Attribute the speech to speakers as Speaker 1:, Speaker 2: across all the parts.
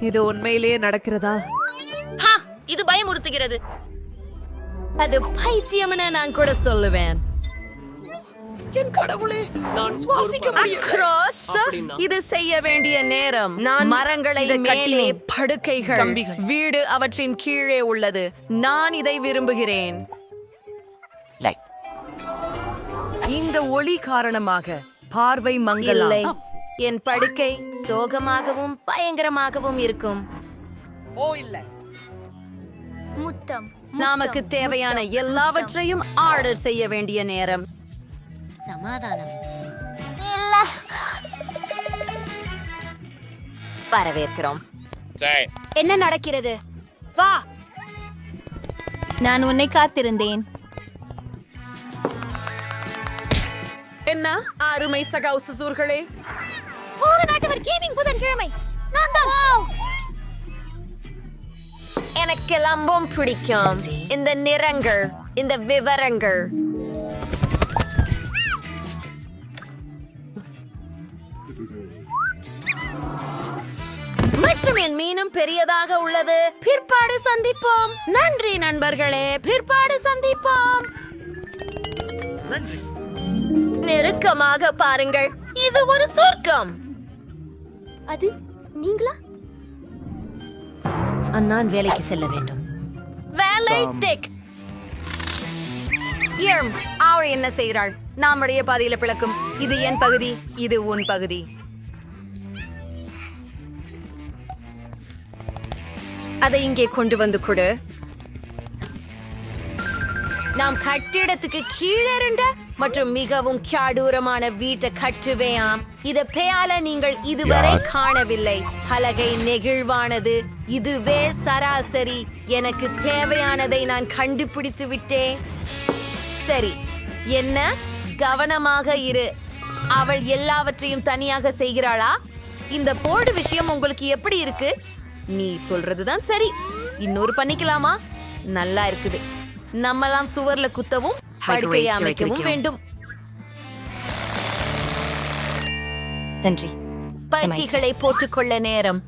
Speaker 1: இது உண்மையிலேயே நடக்கிறதா?
Speaker 2: ஹா இது பயமுறுத்துகிறது.
Speaker 3: அது பைத்தியம்னு நான் கூட சொல்லுவேன்.
Speaker 1: என் கடவுளே நான் சுவாசிக்க
Speaker 3: இது செய்ய வேண்டிய நேரம்.
Speaker 1: நான்
Speaker 3: மரங்களை மேலே. படுக்கைகள். வீடு அவற்றின் கீழே உள்ளது. நான் இதை விரும்புகிறேன். இந்த ஒளி காரணமாக பார்வை மங்கலாம்
Speaker 2: இல்லை. என் படுக்கை சோகமாகவும் பயங்கரமாகவும் இருக்கும்.
Speaker 4: முத்தம்
Speaker 3: நமக்கு தேவையான எல்லாவற்றையும் ஆர்டர் செய்ய வேண்டிய நேரம்.
Speaker 2: சமாதானம்.
Speaker 4: இல்ல.
Speaker 2: வரவேற்கிறோம்.
Speaker 4: என்ன நடக்கிறது? வா. நான் உன்னை காத்திருந்தேன்.
Speaker 3: என்ன? அருமை சகா சுசூர்களே
Speaker 4: போக நாட்டவர் கேமிங் புதன்கிழமை நான் தான்
Speaker 2: எனக்கு லம்பம் பிடிக்கும். இந்த நிறங்கள் இந்த விவரங்கள்.
Speaker 3: மற்றும் என் மீனும் பெரியதாக உள்ளது. பிற்பாடு சந்திப்போம். நன்றி நண்பர்களே. பிற்பாடு சந்திப்போம்.
Speaker 2: நெருக்கமாக பாருங்கள். இது ஒரு சொர்க்கம்.
Speaker 4: அது நீங்களா?
Speaker 2: நான் வேலைக்கு செல்ல வேண்டும்.
Speaker 3: வேலை டெக். ஏம் அவர் என்ன செய்கிறாள்? நம்முடைய பாதையில பிளக்கும். இது என் பகுதி இது உன் பகுதி. அதை இங்கே கொண்டு வந்து கொடு. நாம் கட்டிடத்துக்கு கீழே இருந்த மற்றும் மிகவும் சாடூரமான வீட்டை கட்டுவேயாம். இத பேயால நீங்கள் இதுவரை காணவில்லை. பலகை நெகிழ்வானது. இதுவே சராசரி. எனக்கு தேவையானதை நான் கண்டுபிடித்து விட்டேன். சரி என்ன? கவனமாக இரு. அவள் எல்லாவற்றையும் தனியாக செய்கிறாளா? இந்த போர்டு விஷயம் உங்களுக்கு எப்படி இருக்கு? நீ சொல்றதுதான் சரி. இன்னொரு பண்ணிக்கலாமா? நல்லா இருக்குது. நம்மலாம் சுவர்ல குத்தவும் படுக்கையை அமைக்கவும் வேண்டும்.
Speaker 2: நன்றி.
Speaker 3: பத்திகளை போட்டுக்கொள்ள நேரம்.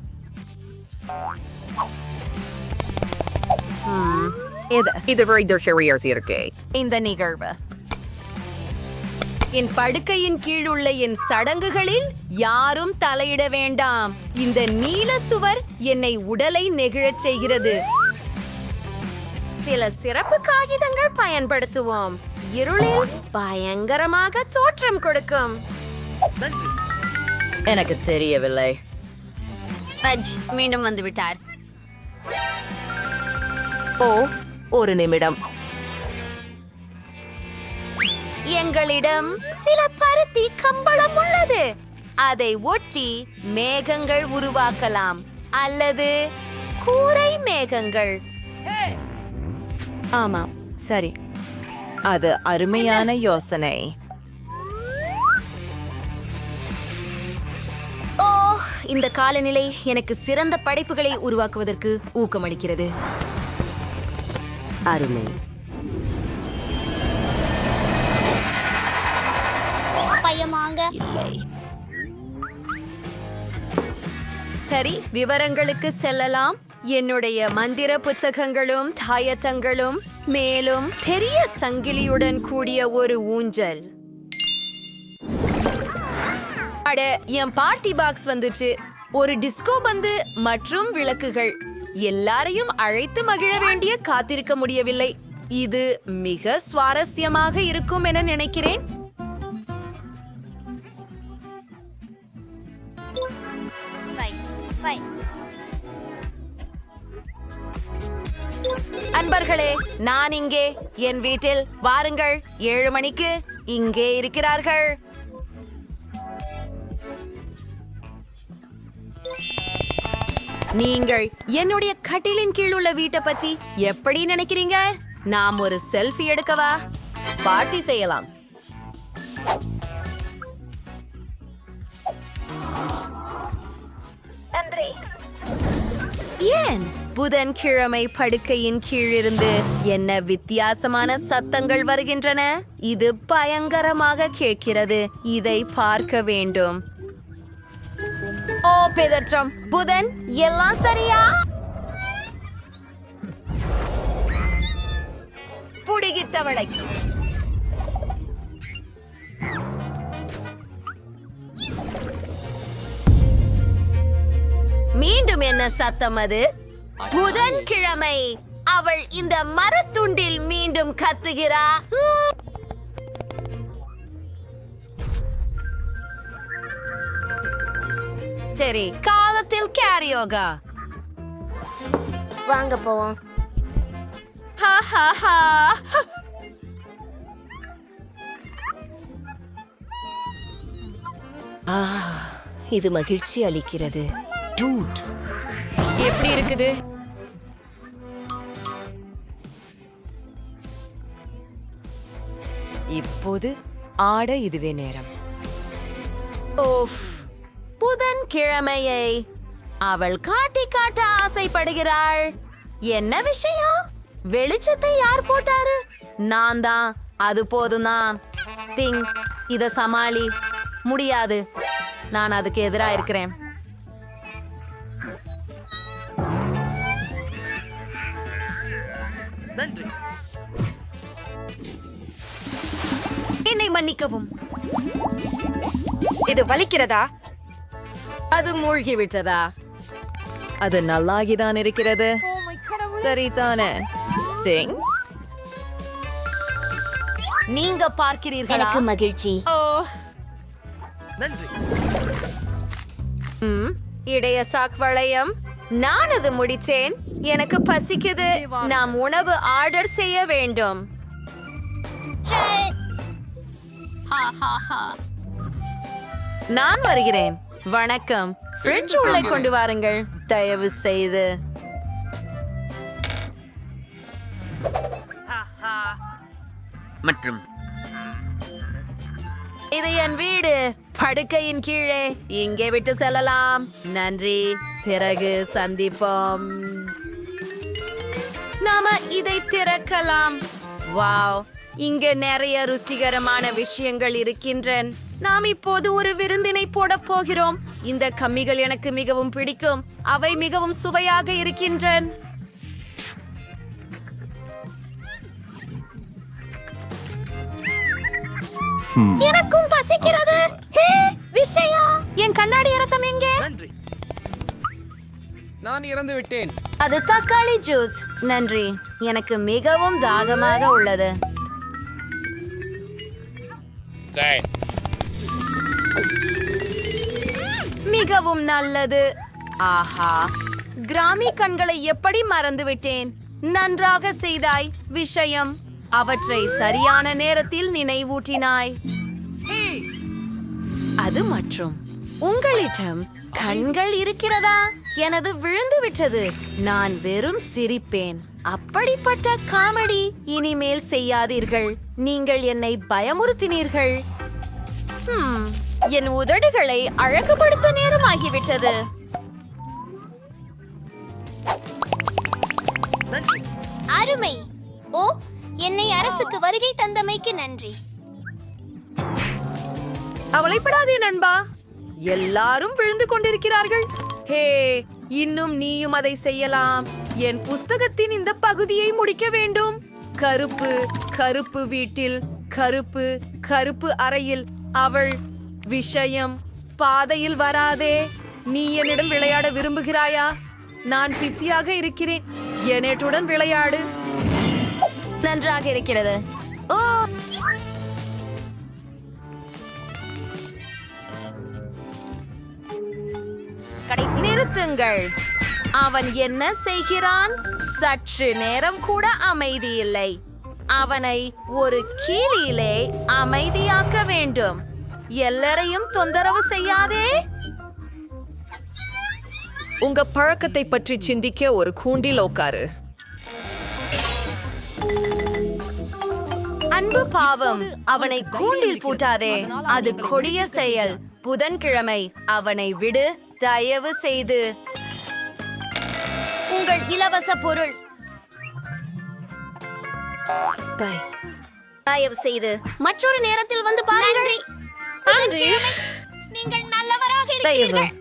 Speaker 3: ம், இது
Speaker 1: இது very இருக்கு
Speaker 3: இந்த நிகழ்வு. என் படுக்கையின் கீழ் உள்ள என் சடங்குகளில் யாரும் தலையிட வேண்டாம். இந்த நீல சுவர் என்னை உடலை நெகிழச் செய்கிறது. சில சிறப்பு காகிதங்கள் பயன்படுத்துவோம். இருளில் பயங்கரமாக தோற்றம் கொடுக்கும். எனக்கு தெரியவில்லை.
Speaker 2: பஜ் மீண்டும் வந்து விட்டார்
Speaker 3: ஓ ஒரு நிமிடம். எங்களிடம் சில பருத்தி கம்பளம் உள்ளது. அதை ஒட்டி மேகங்கள் உருவாக்கலாம். அல்லது கூரை மேகங்கள். ஆமாம் சரி. அது அருமையான யோசனை. ஓ இந்த காலநிலை எனக்கு சிறந்த படைப்புகளை உருவாக்குவதற்கு ஊக்கமளிக்கிறது. அருமை.
Speaker 4: பயமாங்க.
Speaker 3: சரி விவரங்களுக்கு செல்லலாம். என்னுடைய மந்திர புத்தகங்களும் தாயத்தங்களும் மேலும் பெரிய சங்கிலியுடன் கூடிய ஒரு ஊஞ்சல். அட என் பார்ட்டி பாக்ஸ் வந்துச்சு. ஒரு டிஸ்கோ பந்து மற்றும் விளக்குகள். எல்லாரையும் அழைத்து மகிழ வேண்டிய காத்திருக்க முடியவில்லை. இது மிக சுவாரஸ்யமாக இருக்கும் என நினைக்கிறேன். அன்பர்களே நான் இங்கே. என் வீட்டில் வாருங்கள். ஏழு மணிக்கு இங்கே இருக்கிறார்கள். நீங்கள் என்னுடைய கட்டிலின் கீழ் உள்ள வீட்டை பற்றி எப்படி நினைக்கிறீங்க? நாம் ஒரு செல்ஃபி எடுக்கவா? பார்ட்டி செய்யலாம். ஏன்? புதன்கிழமை படுக்கையின் கீழிருந்து என்ன வித்தியாசமான சத்தங்கள் வருகின்றன? இது பயங்கரமாக கேட்கிறது. இதை பார்க்க வேண்டும். ஓ பிதற்றம். புதன் எல்லாம் சரியா? புடிகித்தவளை மீண்டும் என்ன சத்தம் அது? புதன்கிழமை அவள் இந்த மரத்துண்டில் மீண்டும் கத்துகிறா. சரி காலத்தில் கேரியோகா
Speaker 2: வாங்க போவோம்.
Speaker 3: ஹா ஹா ஹா. ஆ இது மகிழ்ச்சி அளிக்கிறது. எப்படி இருக்குது? இப்போது ஆட இதுவே நேரம். ஓஃப் புதன் கிழமையை அவள் காட்டி காட்ட ஆசைப்படுகிறாள். என்ன விஷயம்? வெளிச்சத்தை யார் போட்டாரு? நான் தான். அது போதும் தான் திங் இத சமாளி. முடியாது. நான் அதுக்கு எதிரா இருக்கிறேன். என்னை மன்னிக்கவும். இது வலிக்கிறதா? அது மூழ்கி விட்டதா அது நல்லாகிதான் இருக்கிறது. சரிதானே. நீங்க பார்க்கிறீர்களா?
Speaker 2: எனக்கு மகிழ்ச்சி.
Speaker 3: ஓ. ம், இடைய சாக் வளையம் நான் அது முடித்தேன். எனக்கு பசிக்குது. நாம் உணவு ஆர்டர் செய்ய வேண்டும். நான் வருகிறேன். வணக்கம். ஃப்ரிட்ஜ் உள்ளே கொண்டு வாருங்கள். தயவு செய்து.
Speaker 5: மற்றும்
Speaker 3: இது என் வீடு. படுக்கையின் கீழே. இங்கே விட்டு செல்லலாம். நன்றி. பிறகு சந்திப்போம். நாம இதை திறக்கலாம். வாவ். இங்க நிறைய ருசிகரமான விஷயங்கள் இருக்கின்றன. நாம் இப்போது ஒரு விருந்தினை போட போகிறோம். இந்த கம்மிகள் எனக்கு மிகவும் பிடிக்கும். அவை மிகவும் சுவையாக இருக்கின்றன. எனக்கும் பசிக்கிறது. ஹே விஷயா என் கண்ணாடி இரத்தம் எங்கே?
Speaker 5: நன்றி. நான் இறந்து விட்டேன்.
Speaker 3: அது தக்காளி ஜூஸ். நன்றி. எனக்கு மிகவும் தாகமாக உள்ளது. மிகவும் நல்லது. ஆஹா. கிராமி கண்களை எப்படி மறந்துவிட்டேன்? நன்றாக செய்தாய் விஷயம். அவற்றை சரியான நேரத்தில் நினைவூட்டினாய். அது மற்றும். உங்களிடம் கண்கள் இருக்கிறதா? எனது விழுந்து விட்டது. நான் வெறும் சிரிப்பேன். அப்படிப்பட்ட காமெடி இனிமேல் செய்யாதீர்கள். நீங்கள் என்னை பயமுறுத்தினீர்கள். ஹம், என் உதடுகளை அழகுபடுத்த நேரமாகிவிட்டது.
Speaker 4: அருமை. ஓ என்னை அரசுக்கு வருகை தந்தமைக்கு நன்றி.
Speaker 3: அவளைப்படாதே நண்பா. எல்லாரும் விழுந்து கொண்டிருக்கிறார்கள். ஹே இன்னும் நீயும் அதை செய்யலாம். என் புஸ்தகத்தின் இந்த பகுதியை முடிக்க வேண்டும். கருப்பு கருப்பு வீட்டில் கருப்பு கருப்பு அறையில் அவள் விஷயம் பாதையில் வராதே. நீ என்னிடம் விளையாட விரும்புகிறாயா? நான் பிஸியாக இருக்கிறேன். என்னுடன் விளையாடு. நன்றாக இருக்கிறது. ஓ! நிறுத்துங்கள். அவன் என்ன செய்கிறான்? சற்று நேரம் கூட அமைதி இல்லை அவனை ஒரு கீழியிலே அமைதியாக்க வேண்டும். எல்லாரையும் தொந்தரவு செய்யாதே.
Speaker 1: உங்க பழக்கத்தை பற்றி சிந்திக்க ஒரு கூண்டில் உட்காரு
Speaker 3: அன்பு பாவம் அவனை கூண்டில் பூட்டாதே. அது கொடிய செயல். புதன்கிழமை அவனை விடு தயவு செய்து.
Speaker 4: உங்கள் இலவச பொருள்.
Speaker 3: தயவு செய்து
Speaker 4: மற்றொரு நேரத்தில் வந்து பாருங்கள். நீங்கள் நல்லவராக இருக்கிறீர்கள்.